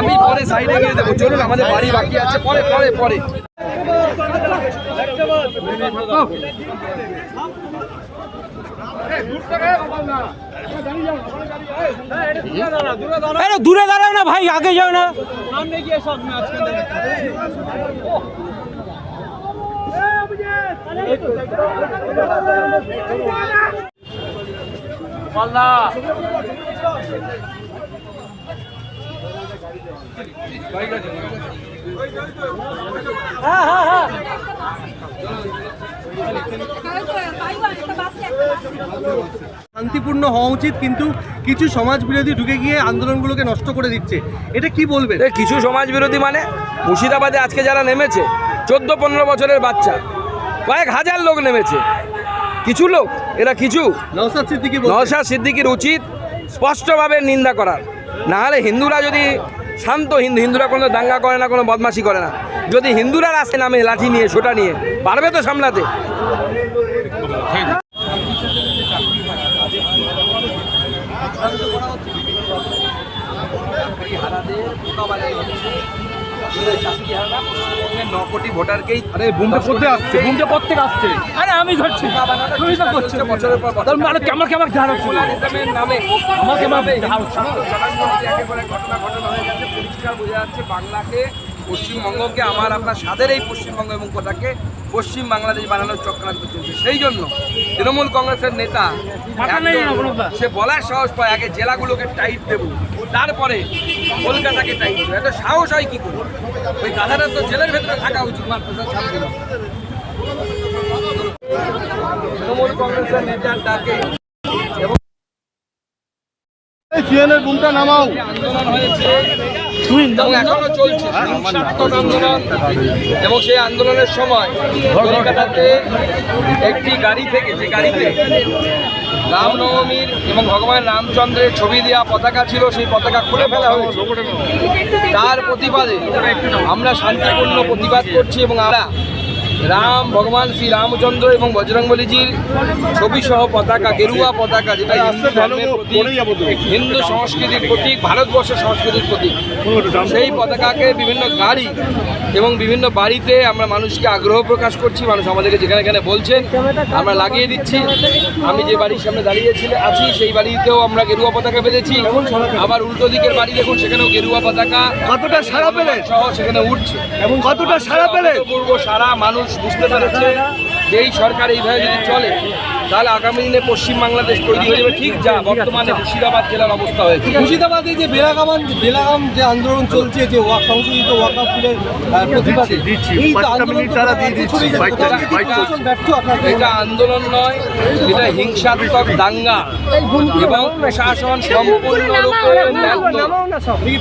আমি পরে সাইডে গিয়ে দেবো চলুন আমাদের বাড়ি বাকি আছে। পরে পরে পরে। আরে দূরে দাঁড়াও না ভাই আগে যাও না। শান্তিপূর্ণ হওয়া উচিত, কিন্তু কিছু সমাজ বিরোধী ঢুকে গিয়ে আন্দোলনগুলোকে নষ্ট করে দিচ্ছে। এটা কি বলবে কিছু সমাজ বিরোধী মানে মুর্শিদাবাদে আজকে যারা নেমেছে, চোদ্দ পনেরো বছরের বাচ্চা। কয়েক হাজার লোক নেমেছে। কিছু লোক এরা কিছু। নওশাদ সিদ্দিকির উচিত স্পষ্টভাবে নিন্দা করার। নাহলে হিন্দুরা যদি শান্ত হিন্দু হিন্দুরা কোনো দাঙ্গা করে না কোনো বদমাশি করে না। যদি হিন্দুরা রাস্তায় নামে লাঠি নিয়ে সোটা নিয়ে পারবে তো সামলাতে। ন কোটি ভোটারকেই আরে বুমটা করতে আসছে? বুমটা করতে আসছে? আরে আমি ধরছি। তুমি তো করছ। বছরের পর বছর। মানে কেমন কেমন ধার হচ্ছে? নামে আমাকে মারবে, ধার হচ্ছে। একেবারে ঘটনা ঘটনা হয়ে গেছে। পরিষ্কার বোঝা যাচ্ছে বাংলাকে পশ্চিমবঙ্গকে আমার আপনার স্বাদের এই পশ্চিমবঙ্গ এবং কোটাকে পশ্চিম বাংলাদেশ বানানোর চক্রান্ত চলছে। সেই জন্য তৃণমূল কংগ্রেসের নেতা। সে বলার সাহস পায় আগে জেলাগুলোকে টাইট দেবো তারপরে কলকাতাকে টাইট দেবো। এত সাহস হয় কি করে? ওই গাধাটা তো জেলের ভেতরে থাকা উচিত মাত্র ছাত্রী তৃণমূল কংগ্রেসের নেতার ডাকে সিএনের বুমটা নামাও। আন্দোলন হয়েছে। এবং এখনও চলছে। হিংসাত্মক আন্দোলন এবং সেই আন্দোলনের সময় কলকাতাতে একটি গাড়ি থেকে যে গাড়িতে রামনবমীর এবং ভগবান রামচন্দ্রের ছবি দেওয়া পতাকা ছিল সেই পতাকা খুলে ফেলা হয়েছে। তার প্রতিবাদে আমরা শান্তিপূর্ণ প্রতিবাদ করছি এবং আমরা রাম ভগবান শ্রী রামচন্দ্র এবং বজরংবলীজির ছবি সহ পতাকা গেরুয়া পতাকা যেটা হিন্দু ধর্মের প্রতীক হিন্দু সংস্কৃতির প্রতীক ভারতবর্ষের সংস্কৃতির প্রতীক। সেই পতাকাকে বিভিন্ন গাড়ি এবং বিভিন্ন বাড়িতে আমরা মানুষকে আগ্রহ প্রকাশ করছি মানুষ আমাদেরকে যেখানে এখানে বলছেন আমরা লাগিয়ে দিচ্ছি। আমি যে বাড়ির সামনে দাঁড়িয়েছিল আছি সেই বাড়িতেও আমরা গেরুয়া পতাকা বেঁধেছি। আবার উল্টো দিকের বাড়ি দেখুন সেখানেও গেরুয়া পতাকা কতটা সারা পেলেন? সহ সেখানে উঠছে। এবং কতটা সারা পেলেন? পূর্ব সারা মানুষ বুঝতে পারছে যে এই সরকার এইভাবে যদি চলে তাহলে আগামী দিনে পশ্চিম বাংলাদেশ তৈরি হয়ে যাবে ঠিক যা বর্তমানে মুর্শিদাবাদ জেলার অবস্থা হয়েছে মুর্শিদাবাদে যে বেলাগামান বেলাগাম যে আন্দোলন চলছে যে ওয়াক সংশোধিত ওয়াকাফুলের প্রতিবাদে এই যে আন্দোলন তারা দিয়ে দিচ্ছি ব্যর্থ আপনার এটা আন্দোলন নয় এটা হিংসাত্মক দাঙ্গা এবং প্রশাসন সম্পূর্ণরূপে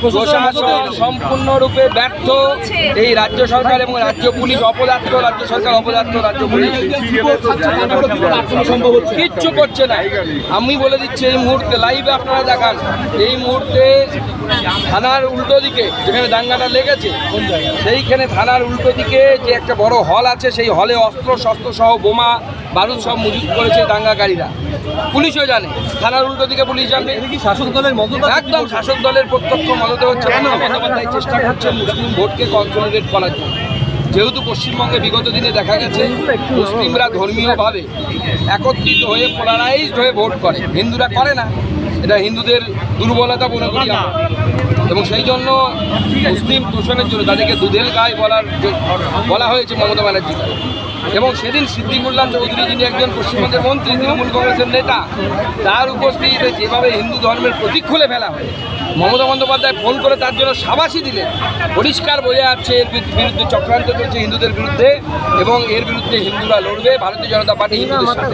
প্রশাসন সম্পূর্ণরূপে ব্যর্থ এই রাজ্য সরকার এবং রাজ্য পুলিশ অপদার্থ রাজ্য সরকার অপদার্থ রাজ্য পুলিশ কিচ্ছু করছে না। আমি বলে দিচ্ছি এই মুহূর্তে লাইভে আপনারা দেখান। এই মুহূর্তে থানার উল্টো দিকে যেখানে দাঙ্গাটা লেগেছে সেইখানে থানার উল্টো দিকে যে একটা বড় হল আছে সেই হলে অস্ত্র শস্ত্র সহ বোমা বারুদ সব মজুত করেছে দাঙ্গাকারীরা। পুলিশও জানে থানার উল্টো দিকে পুলিশ জানে শাসক দলের একদম শাসক দলের প্রত্যক্ষ মদতে হচ্ছে চেষ্টা করছে মুসলিম ভোটকে কনসলিডেট করার জন্য। যেহেতু পশ্চিমবঙ্গে বিগত দিনে দেখা গেছে, মুসলিমরা ধর্মীয়ভাবে একত্রিত হয়ে পোলারাইজড হয়ে ভোট করে। হিন্দুরা করে না। এটা হিন্দুদের দুর্বলতা মনে করি এবং সেই জন্য মুসলিম দূষণের জন্য তাদেরকে দুধের গায়ে বলার বলা হয়েছে মমতা ব্যানার্জিকে এবং সেদিন সিদ্দিকুল্লাহ চৌধুরী যিনি একজন পশ্চিমবঙ্গের মন্ত্রী, তৃণমূল কংগ্রেসের নেতা, তার উপস্থিতিতে যেভাবে হিন্দু ধর্মের প্রতীক খুলে ফেলা হয় মমতা বন্দ্যোপাধ্যায় ফোন করে তার জন্য সাবাসি দিলেন। পরিষ্কার বোঝা যাচ্ছে এর বিরুদ্ধে- চক্রান্ত চলছে হিন্দুদের বিরুদ্ধে এবং এর বিরুদ্ধে হিন্দুরা লড়বে ভারতীয় জনতা পার্টি হিন্দুদের সাথে